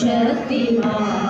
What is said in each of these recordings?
cerita.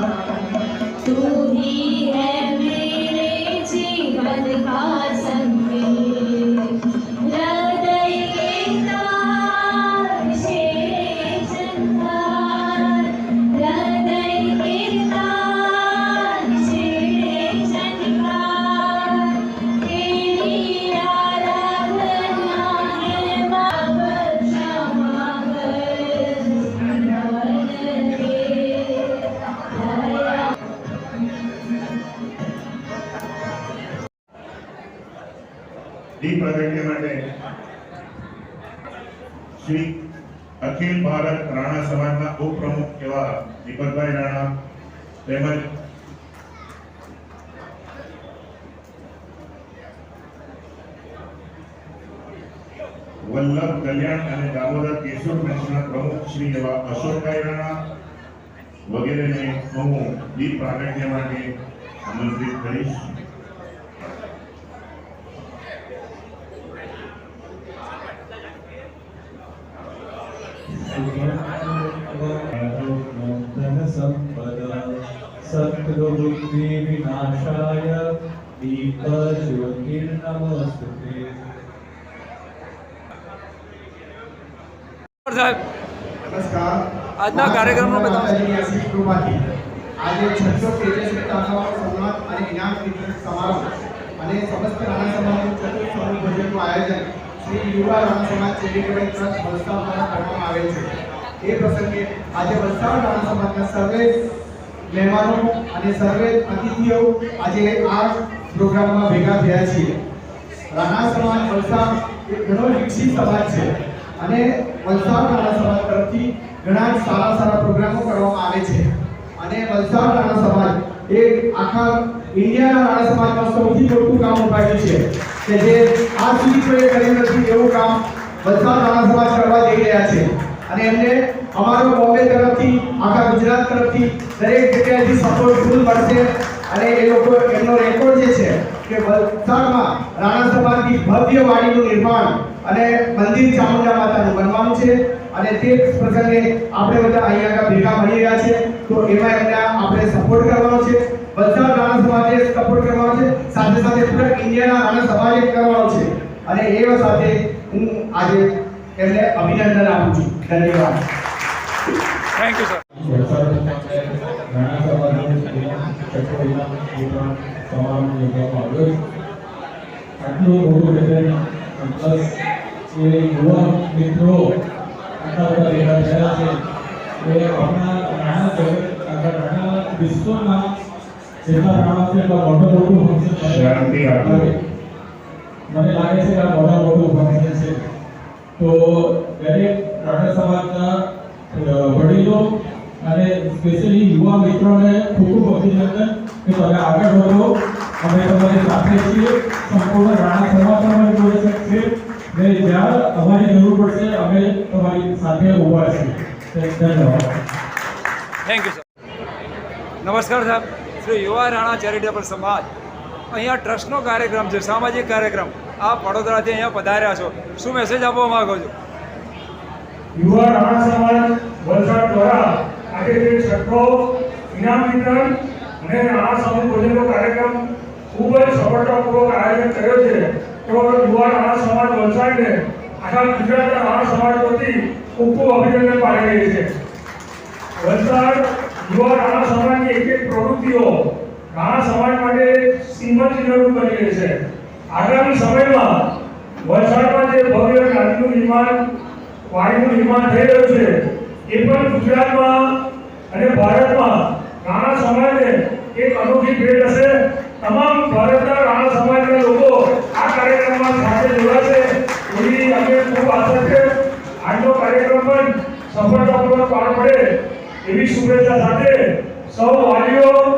દીપ પ્રગટ્ય માટે શ્રી અખિલ ભારત રાણા સમાજના ઉપપ્રમુખ એવા દીપકભાઈ રાણા તેમજ વલ્લભ કલ્યાણ અને દામોદર કેશોર પંચના પ્રમુખ શ્રી એવા અશોકભાઈ રાણા વગેરેને હું દીપ પ્રાગટ્ય માટે આમંત્રિત કરીશ. દીપ જ્યોતિર્નમસ્તે સાહેબ નમસ્કાર આજના કાર્યક્રમનો બતાવો. આજે છઠ્ઠો તેજસ્વી તારાઓ સન્માન અને ઇનામ વિતરણ સમારોહ અને સમસ્ત રાણા સમાજનું ચતુર્થ સમૂહ ભોજનનું આયોજન શ્રી યુવા રાણા સમાજ ચેરિટેબલ ટ્રસ્ટ વલસાડ દ્વારા કરવામાં આવે છે, એ પ્રસંગે આજે વલસાડ સમાજના સર્વે મહેમાનો અને સર્વે અતિથિઓ આજે આ પ્રોગ્રામમાં ભેગા થયા છીએ. રાણા સમાજ વલસાડ એ ઘણો વિકસિત સમાજ છે અને વલસાડ રાણા સમાજ તરફથી ઘણા સારા સારા પ્રોગ્રામો કરવામાં આવે છે. અને વલસાડ રાણા સમાજ એ આખા ઇન્ડિયાના રાણા સમાજમાં સૌથી મોટું કામ ઉપાડ્યું છે. કે જે આજ સુધી કોઈએ કર્યું નથી, એવું કામ બધા રાણા સમાજ કરવા જઈ રહ્યા છે. અને એમને અમારો બોમ્બે તરફથી, આખા ગુજરાત તરફથી દરેક જગ્યાએથી સપોર્ટ ફૂલ મળશે. અને એ લોકો, એમનો રેકોર્ડ જે છે કે વલસાડમાં રાણા સમાજની ભવ્ય વાડીનું નિર્માણ અને મંદિર ચામુંડા માતાનું બનવાનું છે. અને તે પ્રસંગે આપણે બધા અહીંયા ભેગા મળી રહ્યા છે. તો એમાં એમને આપણે સપોર્ટ કરવાનો છે. વલસાડ રાણા સમાજે સપોર્ટ કરવાનો છે સાથે સાથે પૂરા ઇન્ડિયાના રાણા સમાજે કરવાનો છે. અને એ સાથે હું આજે એમને અભિનંદન આપું છું. ધન્યવાદ. થેન્ક યુ સર આટલું મોટું ઇવેન્ટ પ્લસ જે યુવા મિત્રો આટલા બધા ભેગા થયા છે એ આપણા રાણા જગત આખા રાણા વિશ્વમાં જેટલા રાણા છે એટલા મોટું મોટું ફંક્શન શાંતિ આપો. મને લાગે છે કે આ મોટા મોટું ફંક્શન છે. તો દરેક પ્રાણ સમાજના વડીલો અને સ્પેશિયલી યુવા મિત્રોને ખૂબ ખૂબ અભિનંદન કે તમે આગળ વધો. અમે તમારી સાથે છીએ. સંપૂર્ણ રાણા સમાજ તમારી જોડે છે ને જ્યાં અમારી જરૂર પડશે અમે તમારી સાથે ઊભા છીએ. ધન્યવાદ. થેન્ક યુ સર નમસ્કાર સાહેબ. શ્રી યુવા રાણા ચેરિટેબલ સમાજ અહીંયા ટ્રસ્ટનો કાર્યક્રમ છે, સામાજિક કાર્યક્રમ. આ વડોદરાથી અહીંયા પધાર્યા છો. શું મેસેજ આપવા માંગો છો? યુવા રાણા સમાજ વલસાડ દ્વારા આજે જે છઠ્ઠો ઇનામ વિતરણ અને રાણા સમૂહ ભોજનનો કાર્યક્રમ ખૂબ જ સફળતાપૂર્વક આયોજન કર્યો છે. તો યુવા રાણા સમાજ વલસાડને આખા ગુજરાતના રાણા સમાજ વતી ખૂબ ખૂબ અભિનંદન પાડી રહી છે. વલસાડ યુવા રાણા સમાજની એક એક પ્રવૃત્તિઓ રાણા સમાજ માટે સિંહલ ચિહ્નરૂપ બની રહી છે. આગામી સમયમાં વલસાડમાં જે ભવ્ય ગાંધીનું નિર્માણ વાડીનું નિર્માણ થઈ રહ્યું છે, એ પણ ગુજરાતમાં અને ભારતમાં રાણા સમાજને એક અનોખી ભેટ હશે. તમામ ભારતના રાણા સમાજના લોકો આ કાર્યક્રમમાં સાથે જોડાશે એવી અમને ખૂબ આશા છે આજનો કાર્યક્રમ પણ સફળતાપૂર્વક પાર પડે એવી શુભેચ્છા સાથે સૌ વાલીઓ